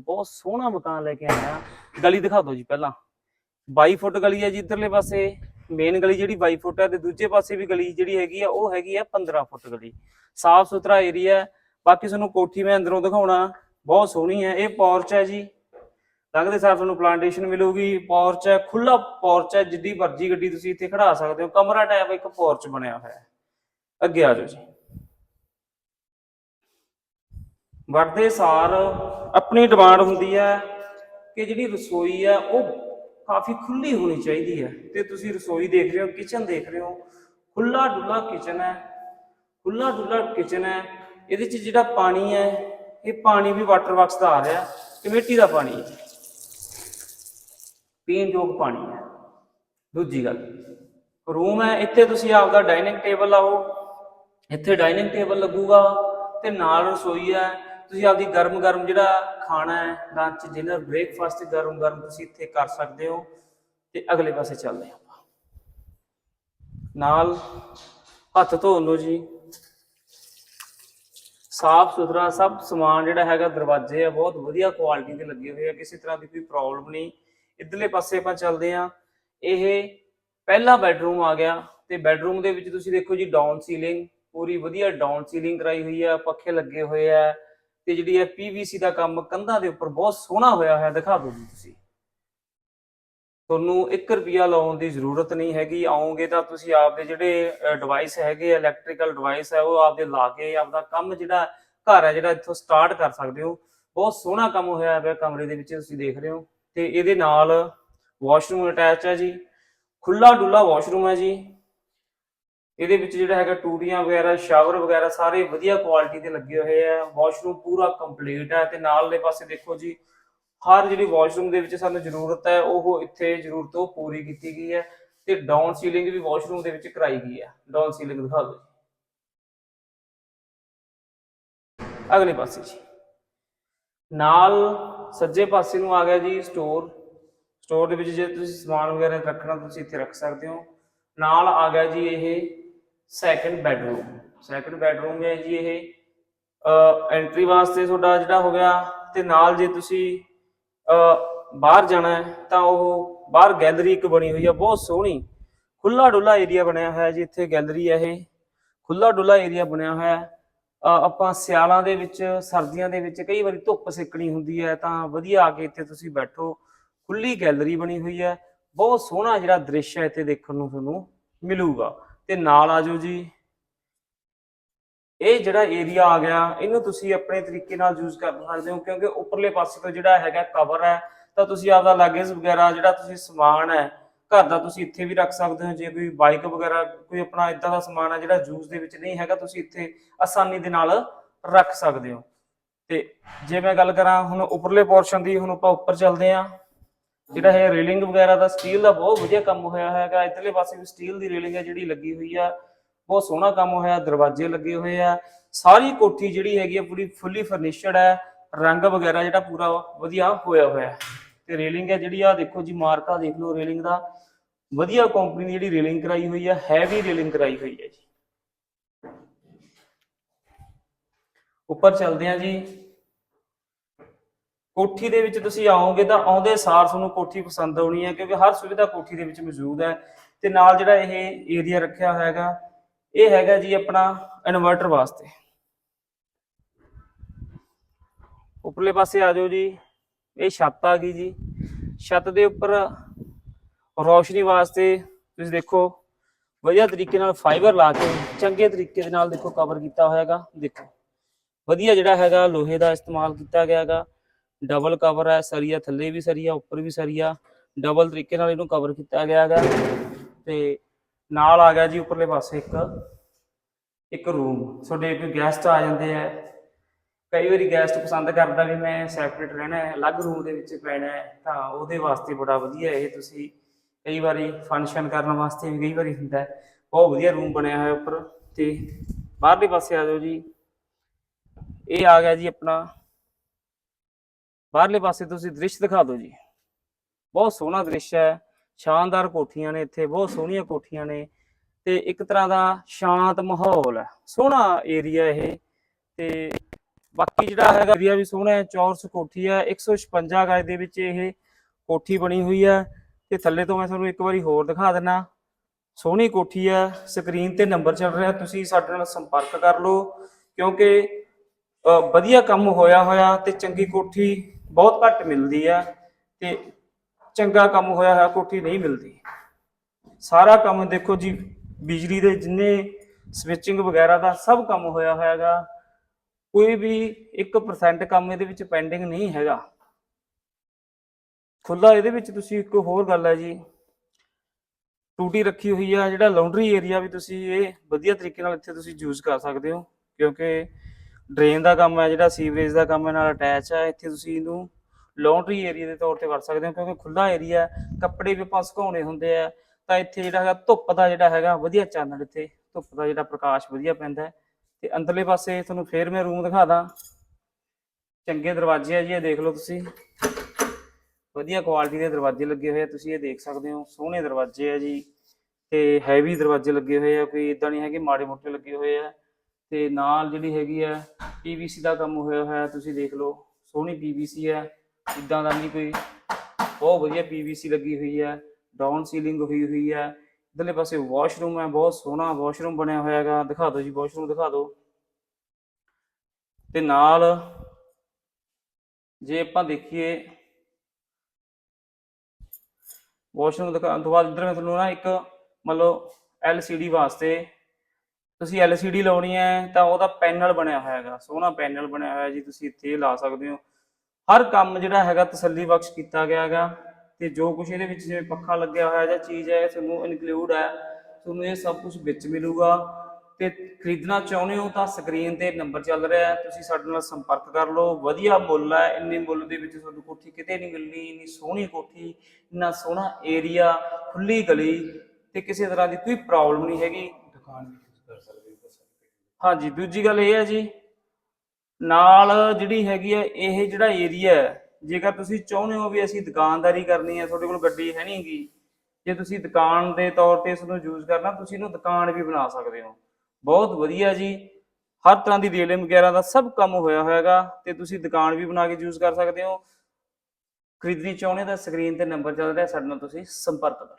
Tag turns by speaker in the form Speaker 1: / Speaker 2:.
Speaker 1: ਬਹੁਤ ਸੋਹਣਾ ਮਕਾਨ ਲੈ ਕੇ ਆਇਆ। ਗਲੀ ਦਿਖਾ ਦਿਓ ਜੀ ਪਹਿਲਾਂ। 22 ਫੁੱਟ ਗਲੀ ਹੈ ਜੀ ਇੱਧਰਲੇ ਪਾਸੇ। ਮੇਨ ਗਲੀ ਜਿਹੜੀ 22 ਫੁੱਟ ਹੈ ਤੇ ਦੂਜੇ ਪਾਸੇ ਵੀ ਗਲੀ ਜਿਹੜੀ ਹੈਗੀ ਆ, ਉਹ ਹੈਗੀ ਆ 15 ਫੁੱਟ ਗਲੀ। ਸਾਫ਼ ਸੁਥਰਾ ਏਰੀਆ ਬਾਕੀ ਤੁਹਾਨੂੰ ਕੋਠੀ ਮੈਂ ਅੰਦਰੋਂ ਦਿਖਾਉਣਾ। ਬਹੁਤ ਸੋਹਣੀ ਹੈ। ਇਹ ਪੌਰਚ ਹੈ ਜੀ। ਲੱਗਦੇ ਸਾਰ ਤੁਹਾਨੂੰ ਪਲਾਂਟੇਸ਼ਨ ਮਿਲੂਗੀ। ਪੌਰਚ ਹੈ ਖੁੱਲਾ ਪੌਰਚ ਹੈ। ਜਿੱਡੀ ਮਰਜ਼ੀ ਗੱਡੀ ਤੁਸੀਂ ਇੱਥੇ ਖੜਾ ਸਕਦੇ ਹੋ। ਕਮਰਾ ਟਾਈਪ ਇੱਕ ਪੌਰਚ ਬਣਿਆ ਹੋਇਆ ਹੈ। ਅੱਗੇ ਆ ਜਾਓ ਜੀ। ਵੜਦੇ ਸਾਰ ਆਪਣੀ ਡਿਮਾਂਡ ਹੁੰਦੀ ਹੈ ਕਿ ਜਿਹੜੀ ਰਸੋਈ ਹੈ ਉਹ ਕਾਫੀ ਖੁੱਲੀ ਹੋਣੀ ਚਾਹੀਦੀ ਹੈ। ਤੇ ਤੁਸੀਂ ਰਸੋਈ ਦੇਖ ਰਹੇ ਹੋ ਕਿਚਨ ਦੇਖ ਰਹੇ ਹੋ ਖੁੱਲਾ ਡੁੱਲਾ ਕਿਚਨ ਹੈ ਖੁੱਲਾ ਡੁੱਲਾ ਕਿਚਨ ਹੈ। ਇਹਦੇ ਚ ਜਿਹੜਾ ਪਾਣੀ ਹੈ, ਇਹ ਪਾਣੀ ਵੀ ਵਾਟਰ ਵਰਕਸ ਦਾ ਆ ਰਿਹਾ, ਕਮੇਟੀ ਦਾ ਪਾਣੀ ਹੈ। ਪੀਣ ਯੋਗ ਪਾਣੀ ਹੈ। ਦੂਜੀ ਗੱਲ ਰੂਮ ਹੈ, ਇੱਥੇ ਤੁਸੀਂ ਆਪਦਾ ਡਾਈਨਿੰਗ ਟੇਬਲ ਲਾਓ, ਇੱਥੇ ਡਾਈਨਿੰਗ ਟੇਬਲ ਲੱਗੂਗਾ ਤੇ ਨਾਲ ਰਸੋਈ ਹੈ ਤੁਸੀਂ ਆਪਦੀ ਗਰਮ ਗਰਮ ਜਿਹੜਾ ਖਾਣਾ ਹੈ ਲੰਚ ਡਿਨਰ ਬ੍ਰੇਕਫਾਸਟ ਗਰਮ ਗਰਮ ਤੁਸੀਂ ਇੱਥੇ ਕਰ ਸਕਦੇ ਹੋ ਤੇ ਅਗਲੇ ਪਾਸੇ ਚੱਲਦੇ ਹਾਂ ਨਾਲ ਹੱਥ ਧੋ ਲਓ ਜੀ। ਸਾਫ਼ ਸੁਥਰਾ ਸਭ ਸਮਾਨ ਜਿਹੜਾ ਹੈਗਾ ਦਰਵਾਜ਼ੇ ਆ, ਬਹੁਤ ਵਧੀਆ ਕੁਆਲਿਟੀ ਦੇ ਲੱਗੇ ਹੋਏ ਆ, ਕਿਸੇ ਤਰ੍ਹਾਂ ਦੀ ਕੋਈ ਪ੍ਰੋਬਲਮ ਨਹੀਂ। ਇਧਰਲੇ ਪਾਸੇ ਆਪਾਂ ਚੱਲਦੇ ਆ ਇਹ ਪਹਿਲਾ ਬੈਡਰੂਮ ਆ ਗਿਆ ਤੇ ਬੈਡਰੂਮ ਦੇ ਵਿੱਚ ਤੁਸੀਂ ਦੇਖੋ ਜੀ ਡਾਊਨ ਸੀਲਿੰਗ ਪੂਰੀ ਵਧੀਆ ਡਾਊਨ ਸੀਲਿੰਗ ਕਰਾਈ ਹੋਈ ਆ, ਪੱਖੇ ਲੱਗੇ ਹੋਏ ਆ। ਤੇ ਜਿਹੜੀ ਹੈ ਪੀਵੀਸੀ ਦਾ ਕੰਮ ਕੰਧਾਂ ਦੇ ਉੱਪਰ ਬਹੁਤ ਸੋਹਣਾ ਹੋਇਆ ਹੋਇਆ ਦਿਖਾ ਦਿਓ ਜੀ ਤੁਸੀਂ। ਤੁਹਾਨੂੰ 1 ਰੁਪਿਆ ਲਾਉਣ ਦੀ ਜ਼ਰੂਰਤ ਨਹੀਂ ਹੈਗੀ ਆਉਂਗੇ ਤਾਂ ਤੁਸੀਂ ਆਪਦੇ ਜਿਹੜੇ ਡਿਵਾਈਸ ਹੈਗੇ ਇਲੈਕਟ੍ਰੀਕਲ ਡਿਵਾਈਸ ਹੈ, ਉਹ ਆਪਦੇ ਲਾ ਕੇ ਆਪਦਾ ਕੰਮ ਜਿਹੜਾ, ਘਰ ਹੈ ਜਿਹੜਾ ਇੱਥੋਂ ਸਟਾਰਟ ਕਰ ਸਕਦੇ ਹੋ। ਬਹੁਤ ਸੋਹਣਾ ਕੰਮ ਹੋਇਆ ਹੋਇਆ ਕਮਰੇ ਦੇ ਵਿੱਚ, ਤੁਸੀਂ ਦੇਖ ਰਹੇ ਹੋ। ਤੇ ਇਹਦੇ ਨਾਲ ਵਾਸ਼ਰੂਮ ਅਟੈਚ ਹੈ ਜੀ। ਖੁੱਲਾ ਡੁੱਲਾ ਵਾਸ਼ਰੂਮ ਹੈ ਜੀ। ਇਹਦੇ ਵਿੱਚ ਜਿਹੜਾ ਹੈਗਾ ਟੂਟੀਆਂ ਵਗੈਰਾ, ਸ਼ਾਵਰ ਵਗੈਰਾ ਸਾਰੇ ਵਧੀਆ ਕੁਆਲਿਟੀ ਦੇ ਲੱਗੇ ਹੋਏ ਆ। ਵਾਸ਼ਰੂਮ ਪੂਰਾ ਕੰਪਲੀਟ ਹੈ ਤੇ ਨਾਲਲੇ ਪਾਸੇ ਦੇਖੋ ਜੀ, ਹਰ ਜਿਹੜੀ ਵਾਸ਼ਰੂਮ ਦੇ ਵਿੱਚ ਸਾਨੂੰ ਜ਼ਰੂਰਤ ਹੈ, ਉਹ ਇੱਥੇ ਜ਼ਰੂਰਤ ਉਹ ਪੂਰੀ ਕੀਤੀ ਗਈ ਹੈ ਤੇ ਡਾਊਨ ਸੀਲਿੰਗ ਵੀ ਵਾਸ਼ਰੂਮ ਦੇ ਵਿੱਚ ਕਰਾਈ ਗਈ ਹੈ। ਡਾਊਨ ਸੀਲਿੰਗ ਦਿਖਾ ਦਿਓ ਜੀ। ਅਗਲੇ ਪਾਸੇ ਜੀ। ਨਾਲ ਸੱਜੇ ਪਾਸੇ ਨੂੰ ਆ ਗਿਆ ਜੀ ਸਟੋਰ ਸਟੋਰ ਦੇ ਵਿੱਚ ਜੇ ਤੁਸੀਂ ਸਮਾਨ ਵਗੈਰਾ ਰੱਖਣਾ ਤੁਸੀਂ ਇੱਥੇ ਰੱਖ ਸਕਦੇ ਹੋ। ਨਾਲ ਆ ਗਿਆ ਜੀ ਇਹ ਸੈਕੰਡ ਬੈਡਰੂਮ ਸੈਕੰਡ ਬੈਡਰੂਮ ਹੈ ਜੀ ਇਹ। ਐਂਟਰੀ ਵਾਸਤੇ ਤੁਹਾਡਾ ਜਿਹੜਾ ਹੋ ਗਿਆ ਤੇ ਨਾਲ ਜੇ ਤੁਸੀਂ ਬਾਹਰ ਜਾਣਾ ਹੈ ਤਾਂ ਉਹ ਬਾਹਰ ਗੈਲਰੀ ਇੱਕ ਬਣੀ ਹੋਈ ਹੈ ਬਹੁਤ ਸੋਹਣੀ। ਖੁੱਲਾ ਡੁੱਲਾ ਏਰੀਆ ਬਣਿਆ ਹੋਇਆ ਜੀ ਇੱਥੇ ਗੈਲਰੀ ਹੈ ਇਹ। ਖੁੱਲਾ ਡੁੱਲਾ ਏਰੀਆ ਬਣਿਆ ਹੋਇਆ। ਹੈ ਆਪਾਂ ਸਿਆਲਾਂ ਦੇ ਵਿੱਚ, ਸਰਦੀਆਂ ਦੇ ਵਿੱਚ ਕਈ ਵਾਰੀ ਧੁੱਪ ਸੇਕਣੀ ਹੁੰਦੀ ਹੈ ਤਾਂ ਵਧੀਆ ਆ ਕੇ ਇੱਥੇ ਤੁਸੀਂ ਬੈਠੋ। ਖੁੱਲੀ ਗੈਲਰੀ ਬਣੀ ਹੋਈ ਹੈ। ਬਹੁਤ ਸੋਹਣਾ ਜਿਹੜਾ ਦ੍ਰਿਸ਼ ਹੈ ਇੱਥੇ ਦੇਖਣ ਨੂੰ ਤੁਹਾਨੂੰ ਮਿਲੂਗਾ। ਤੇ ਨਾਲ ਆ ਜਾਓ ਜੀ। ਇਹ ਜਿਹੜਾ ਏਰੀਆ ਆ ਗਿਆ, ਇਹਨੂੰ ਤੁਸੀਂ ਆਪਣੇ ਤਰੀਕੇ ਨਾਲ ਯੂਜ਼ ਕਰ ਸਕਦੇ ਹੋ, ਕਿਉਂਕਿ ਉੱਪਰਲੇ ਪਾਸੇ ਤੋਂ ਜਿਹੜਾ ਹੈਗਾ ਕਵਰ ਹੈ, ਤਾਂ ਤੁਸੀਂ ਆਪਦਾ ਲਗੇਜ਼ ਵਗੈਰਾ, ਜਿਹੜਾ ਤੁਸੀਂ ਸਮਾਨ ਹੈ, ਘਰ ਦਾ ਤੁਸੀਂ ਇੱਥੇ ਵੀ ਰੱਖ ਸਕਦੇ ਹੋ। ਜੇ ਕੋਈ ਬਾਈਕ ਵਗੈਰਾ, ਕੋਈ ਆਪਣਾ ਇਦਾਂ ਦਾ ਸਮਾਨ ਹੈ ਜਿਹੜਾ ਯੂਜ਼ ਦੇ ਵਿੱਚ ਨਹੀਂ ਹੈਗਾ, ਤੁਸੀਂ ਇੱਥੇ ਆਸਾਨੀ ਦੇ ਨਾਲ ਰੱਖ ਸਕਦੇ ਹੋ। ਤੇ ਜੇ ਮੈਂ ਗੱਲ ਕਰਾਂ ਹੁਣ ਉੱਪਰਲੇ ਪੋਰਸ਼ਨ ਦੀ, ਹੁਣ ਆਪਾਂ ਉੱਪਰ ਚੱਲਦੇ ਆਂ ਜਿਹੜਾ ਹੈ ਰੇਲਿੰਗ ਵਗੈਰਾ ਦਾ ਸਟੀਲ ਦਾ ਬਹੁਤ ਵਧੀਆ ਕੰਮ ਹੋਇਆ ਹੈਗਾ। ਇਧਰਲੇ ਪਾਸੇ ਵੀ ਸਟੀਲ ਦੀ ਰੇਲਿੰਗ ਹੈ ਜਿਹੜੀ ਲੱਗੀ ਹੋਈ ਆ। ਬਹੁਤ ਸੋਹਣਾ ਕੰਮ ਹੋਇਆ, ਦਰਵਾਜ਼ੇ ਲੱਗੇ ਹੋਏ ਆ। ਸਾਰੀ ਕੋਠੀ ਜਿਹੜੀ ਹੈਗੀ ਆ ਪੂਰੀ ਫੁੱਲੀ ਫਰਨਿਸ਼ਡ ਹੈ। ਰੰਗ ਵਗੈਰਾ ਜਿਹੜਾ ਪੂਰਾ ਵਧੀਆ ਹੋਇਆ ਹੋਇਆ ਤੇ ਰੇਲਿੰਗ ਹੈ ਜਿਹੜੀ ਆ ਦੇਖੋ ਜੀ, ਮਾਰਕਾ ਦੇਖ ਲਓ ਰੇਲਿੰਗ ਦਾ। ਵਧੀਆ ਕੰਪਨੀ ਦੀ ਜਿਹੜੀ ਰੇਲਿੰਗ ਕਰਾਈ ਹੋਈ ਆ ਹੈਵੀ ਰੇਲਿੰਗ ਕਰਾਈ ਹੋਈ ਹੈ ਜੀ। ਉੱਪਰ ਚੱਲਦੇ ਆ ਜੀ। ਕੋਠੀ ਦੇ ਵਿੱਚ ਤੁਸੀਂ ਆਓਗੇ ਤਾਂ ਆਉਂਦੇ ਸਾਰ ਤੁਹਾਨੂੰ ਕੋਠੀ ਪਸੰਦ ਆਉਣੀ ਹੈ, ਕਿਉਂਕਿ ਹਰ ਸੁਵਿਧਾ ਕੋਠੀ ਦੇ ਵਿੱਚ ਮੌਜੂਦ ਹੈ। ਤੇ ਨਾਲ ਜਿਹੜਾ ਇਹ ਏਰੀਆ ਰੱਖਿਆ ਹੋਇਆ ਹੈਗਾ, ਇਹ ਹੈਗਾ ਜੀ ਆਪਣਾ ਇਨਵਰਟਰ ਵਾਸਤੇ। ਉੱਪਰਲੇ ਪਾਸੇ ਆ ਜਾਓ ਜੀ, ਇਹ ਛੱਤ ਆ ਗਈ ਜੀ। ਛੱਤ ਦੇ ਉੱਪਰ ਰੌਸ਼ਨੀ ਵਾਸਤੇ ਤੁਸੀਂ ਦੇਖੋ, ਵਧੀਆ ਤਰੀਕੇ ਨਾਲ ਫਾਈਬਰ ਲਾ ਕੇ, ਚੰਗੇ ਤਰੀਕੇ ਦੇ ਨਾਲ ਦੇਖੋ ਕਵਰ ਕੀਤਾ ਹੋਇਆ ਹੈਗਾ। ਦੇਖੋ, ਵਧੀਆ ਜਿਹੜਾ ਹੈਗਾ ਲੋਹੇ ਦਾ ਇਸਤੇਮਾਲ ਕੀਤਾ ਗਿਆ ਹੈਗਾ। ਡਬਲ ਕਵਰ ਹੈ, ਸਰੀਆ ਥੱਲੇ ਵੀ ਸਰੀਆ, ਉੱਪਰ ਵੀ ਸਰੀਆ। ਡਬਲ ਤਰੀਕੇ ਨਾਲ ਇਹਨੂੰ ਕਵਰ ਕੀਤਾ ਗਿਆ ਹੈਗਾ। ਤੇ ਨਾਲ ਆ ਗਿਆ ਜੀ ਉੱਪਰਲੇ ਪਾਸੇ ਇੱਕ ਇੱਕ ਰੂਮ ਤੁਹਾਡੇ ਕੋਈ ਗੈਸਟ ਆ ਜਾਂਦੇ ਆ। ਕਈ ਵਾਰੀ ਗੈਸਟ ਪਸੰਦ ਕਰਦਾ ਵੀ ਮੈਂ ਸੈਪਰੇਟ ਰਹਿਣਾ ਹੈ, ਅਲੱਗ ਰੂਮ ਦੇ ਵਿੱਚ ਪੈਣਾ ਹੈ, ਤਾਂ ਉਹਦੇ ਵਾਸਤੇ ਬੜਾ ਵਧੀਆ ਇਹ ਤੁਸੀਂ ਕਈ ਵਾਰੀ ਫੰਕਸ਼ਨ ਕਰਨ ਵਾਸਤੇ ਵੀ ਕਈ ਵਾਰੀ ਹੁੰਦਾ ਹੈ। ਬਹੁਤ ਵਧੀਆ ਰੂਮ ਬਣਿਆ ਹੋਇਆ ਉੱਪਰ। ਤੇ ਬਾਹਰਲੇ ਪਾਸੇ ਆ ਜਾਓ ਜੀ। ਇਹ ਆ ਗਿਆ ਜੀ ਆਪਣਾ ਬਾਹਰਲੇ ਪਾਸੇ ਤੁਸੀਂ ਦ੍ਰਿਸ਼ ਦਿਖਾ ਦਿਓ ਜੀ। ਬਹੁਤ ਸੋਹਣਾ ਦ੍ਰਿਸ਼ ਹੈ। ਸ਼ਾਨਦਾਰ ਕੋਠੀਆਂ ਨੇ ਇੱਥੇ, ਬਹੁਤ ਸੋਹਣੀਆਂ ਕੋਠੀਆਂ ਨੇ ਤੇ ਇੱਕ ਤਰ੍ਹਾਂ ਦਾ ਸ਼ਾਂਤ ਮਾਹੌਲ ਹੈ। ਸੋਹਣਾ ਏਰੀਆ ਇਹ ਤੇ ਬਾਕੀ ਜਿਹੜਾ ਹੈਗਾ ਏਰੀਆ ਵੀ ਸੋਹਣਾ ਹੈ, ਚੌਰਸ ਕੋਠੀ ਹੈ 156 ਗਜ ਦੇ ਵਿੱਚ ਇਹ ਕੋਠੀ ਬਣੀ ਹੋਈ ਹੈ ਤੇ ਥੱਲੇ ਤੋਂ ਮੈਂ ਤੁਹਾਨੂੰ ਇੱਕ ਵਾਰੀ ਹੋਰ ਦਿਖਾ ਦਿੰਨਾ। ਸੋਹਣੀ ਕੋਠੀ ਹੈ, ਸਕਰੀਨ ਤੇ ਨੰਬਰ ਚੱਲ ਰਿਹਾ, ਤੁਸੀਂ ਸਾਡੇ ਨਾਲ ਸੰਪਰਕ ਕਰ ਲਓ ਕਿਉਂਕਿ ਵਧੀਆ ਕੰਮ ਹੋਇਆ ਹੋਇਆ ਤੇ ਚੰਗੀ ਕੋਠੀ ਬਹੁਤ ਘੱਟ ਮਿਲਦੀ ਆ ਤੇ ਚੰਗਾ ਕੰਮ ਹੋਇਆ ਹੋਇਆ ਕੋਠੀ ਨਹੀਂ ਮਿਲਦੀ। ਸਾਰਾ ਕੰਮ ਦੇਖੋ ਜੀ, ਬਿਜਲੀ ਦੇ ਜਿੰਨੇ ਸਵਿਚਿੰਗ ਵਗੈਰਾ ਦਾ ਸਭ ਕੰਮ ਹੋਇਆ ਹੋਇਆਗਾ ਕੋਈ ਵੀ 1% ਕੰਮ ਇਹਦੇ ਵਿੱਚ ਪੈਂਡਿੰਗ ਨਹੀਂ ਹੈਗਾ। ਖੁੱਲਾ ਇਹਦੇ ਵਿੱਚ ਤੁਸੀਂ ਇੱਕ ਹੋਰ ਗੱਲ ਹੈ ਜੀ, ਟੂਟੀ ਰੱਖੀ ਹੋਈ ਆ, ਜਿਹੜਾ ਲਾਉਂਡਰੀ ਏਰੀਆ ਵੀ ਤੁਸੀਂ ਇਹ ਵਧੀਆ ਤਰੀਕੇ ਨਾਲ ਇੱਥੇ ਤੁਸੀਂ ਯੂਜ਼ ਕਰ ਸਕਦੇ ਹੋ, ਕਿਉਂਕਿ ਡਰੇਨ ਦਾ ਕੰਮ ਹੈ, ਜਿਹੜਾ ਸੀਵਰੇਜ ਦਾ ਕੰਮ ਹੈ, ਨਾਲ ਅਟੈਚ ਹੈ, ਇੱਥੇ ਤੁਸੀਂ ਇਹਨੂੰ ਲੌਂਡਰੀ ਏਰੀਆ ਦੇ ਤੌਰ ਤੇ ਵਰਤ ਸਕਦੇ ਹੋ, ਕਿਉਂਕਿ ਖੁੱਲਾ ਏਰੀਆ ਕੱਪੜੇ ਵੀ ਆਪਾਂ ਸੁਕਾਉਣੇ ਹੁੰਦੇ ਆ, ਤਾਂ ਇੱਥੇ ਜਿਹੜਾ ਹੈਗਾ ਧੁੱਪ ਦਾ ਜਿਹੜਾ ਹੈਗਾ ਵਧੀਆ ਚਾਨਣ ਇੱਥੇ, ਧੁੱਪ ਦਾ ਜਿਹੜਾ ਪ੍ਰਕਾਸ਼ ਵਧੀਆ ਪੈਂਦਾ ਹੈ, ਤੇ ਅੰਦਰਲੇ ਪਾਸੇ ਤੁਹਾਨੂੰ ਫੇਰ ਮੈਂ ਰੂਮ ਦਿਖਾ ਦਾਂ। ਚੰਗੇ ਦਰਵਾਜ਼ੇ ਆ ਜੀ, ਇਹ ਦੇਖ ਲਓ ਤੁਸੀਂ। ਵਧੀਆ ਕੁਆਲਿਟੀ ਦੇ ਦਰਵਾਜ਼ੇ ਲੱਗੇ ਹੋਏ ਆ, ਤੁਸੀਂ ਇਹ ਦੇਖ ਸਕਦੇ ਹੋ, ਸੋਹਣੇ ਦਰਵਾਜ਼ੇ ਆ ਜੀ, ਤੇ ਹੈਵੀ ਦਰਵਾਜ਼ੇ ਲੱਗੇ ਹੋਏ ਆ, ਕੋਈ ਇਦਾਂ ਨਹੀਂ ਹੈਗੇ ਮਾੜੇ ਮੋਟੇ ਲੱਗੇ ਹੋਏ ਆ, ਤੇ ਨਾਲ ਜਿਹੜੀ ਹੈਗੀ ਆ ਪੀਵੀਸੀ ਦਾ ਕੰਮ ਹੋਇਆ ਹੋਇਆ, ਤੁਸੀਂ ਦੇਖ ਲਓ, ਸੋਹਣੀ ਪੀਵੀਸੀ ਹੈ, ਇਦਾਂ ਦਾ ਨਹੀਂ ਕੋਈ ਬਹੁਤ ਵਧੀਆ ਪੀਵੀਸੀ ਲੱਗੀ ਹੋਈ ਹੈ ਡਾਊਨ ਸੀਲਿੰਗ ਹੋਈ ਹੋਈ ਹੈ, ਇਧਰਲੇ ਪਾਸੇ ਵਾਸ਼ਰੂਮ ਹੈ, ਬਹੁਤ ਸੋਹਣਾ ਵਾਸ਼ਰੂਮ ਬਣਿਆ ਹੋਇਆ ਹੈਗਾ, ਦਿਖਾ ਦਿਓ ਜੀ ਵਾਸ਼ਰੂਮ ਦਿਖਾ ਦਿਓ। ਤੇ ਨਾਲ ਜੇ ਆਪਾਂ ਦੇਖੀਏ ਵਾਸ਼ਰੂਮ ਦਿਖਾਉਣ ਤੋਂ ਬਾਅਦ ਇੱਧਰ ਮੈਂ ਤੁਹਾਨੂੰ ਨਾ ਇੱਕ ਮਤਲਬ LCD ਵਾਸਤੇ ਤੁਸੀਂ LCD ਲਾਉਣੀ ਹੈ ਤਾਂ ਉਹਦਾ ਪੈਨਲ ਬਣਿਆ ਹੋਇਆ ਹੈਗਾ ਸੋਹਣਾ ਪੈਨਲ ਬਣਿਆ ਹੋਇਆ ਜੀ, ਤੁਸੀਂ ਇੱਥੇ ਲਾ ਸਕਦੇ ਹੋ। ਹਰ ਕੰਮ ਜਿਹੜਾ ਹੈਗਾ ਤਸੱਲੀ ਬਖਸ਼ ਕੀਤਾ ਗਿਆ ਹੈਗਾ ਤੇ ਜੋ ਕੁਝ ਇਹਦੇ ਵਿੱਚ ਜਿਵੇਂ ਪੱਖਾ ਲੱਗਿਆ ਹੋਇਆ ਜਾਂ ਚੀਜ਼ ਹੈ, ਤੁਹਾਨੂੰ ਇਨਕਲੂਡ ਹੈ, ਤੁਹਾਨੂੰ ਇਹ ਸਭ ਕੁਝ ਵਿੱਚ ਮਿਲੂਗਾ। ਤੇ ਖਰੀਦਣਾ ਚਾਹੁੰਦੇ ਹੋ ਤਾਂ ਸਕਰੀਨ ਤੇ ਨੰਬਰ ਚੱਲ ਰਿਹਾ ਹੈ, ਤੁਸੀਂ ਸਾਡੇ ਨਾਲ ਸੰਪਰਕ ਕਰ ਲਓ। ਵਧੀਆ ਮੁੱਲ ਹੈ, ਇੰਨੇ ਮੁੱਲ ਦੇ ਵਿੱਚ ਤੁਹਾਨੂੰ ਕੋਠੀ ਕਿਤੇ ਨਹੀਂ ਮਿਲਣੀ, ਇੰਨੀ ਸੋਹਣੀ ਕੋਠੀ, ਇੰਨਾ ਸੋਹਣਾ ਏਰੀਆ ਖੁੱਲੀ ਗਲੀ ਤੇ ਕਿਸੇ ਤਰ੍ਹਾਂ ਦੀ ਕੋਈ ਪ੍ਰੋਬਲਮ ਨਹੀਂ ਹੈਗੀ।
Speaker 2: ਦੁਕਾਨ ਵੀ ਕਰ ਸਕਦੇ ਹੋ
Speaker 1: ਹਾਂਜੀ, ਦੂਜੀ ਗੱਲ ਇਹ ਹੈ ਜੀ, ਨਾਲ ਜਿਹੜੀ ਹੈਗੀ ਹੈ, ਇਹ ਜਿਹੜਾ ਏਰੀਆ ਹੈ, ਜੇਕਰ ਤੁਸੀਂ ਚਾਹੁੰਦੇ ਹੋ ਵੀ ਅਸੀਂ ਦੁਕਾਨਦਾਰੀ ਕਰਨੀ ਹੈ, ਤੁਹਾਡੇ ਕੋਲ ਗੱਡੀ ਹੈ ਨਹੀਂਗੀ ਜੇ ਤੁਸੀਂ ਦੁਕਾਨ ਦੇ ਤੌਰ ਤੇ ਇਸ ਨੂੰ ਯੂਜ਼ ਕਰਨਾ, ਤੁਸੀਂ ਇਹਨੂੰ ਦੁਕਾਨ ਵੀ ਬਣਾ ਸਕਦੇ ਹੋ। ਬਹੁਤ ਵਧੀਆ ਜੀ, ਹਰ ਤਰ੍ਹਾਂ ਦੀ ਰੇਲਿੰਗ ਵਗੈਰਾ ਦਾ ਸਭ ਕੰਮ ਹੋਇਆ ਹੋਇਆਗਾ, ਤੇ ਤੁਸੀਂ ਦੁਕਾਨ ਵੀ ਬਣਾ ਕੇ ਯੂਜ਼ ਕਰ ਸਕਦੇ ਹੋ। ਖਰੀਦਣੀ ਚਾਹੁੰਦੇ ਤਾਂ ਸਕਰੀਨ ਤੇ ਨੰਬਰ ਚੱਲ ਰਿਹਾ, ਸਾਡੇ ਨਾਲ ਤੁਸੀਂ ਸੰਪਰਕ ਕਰ। ਲਓ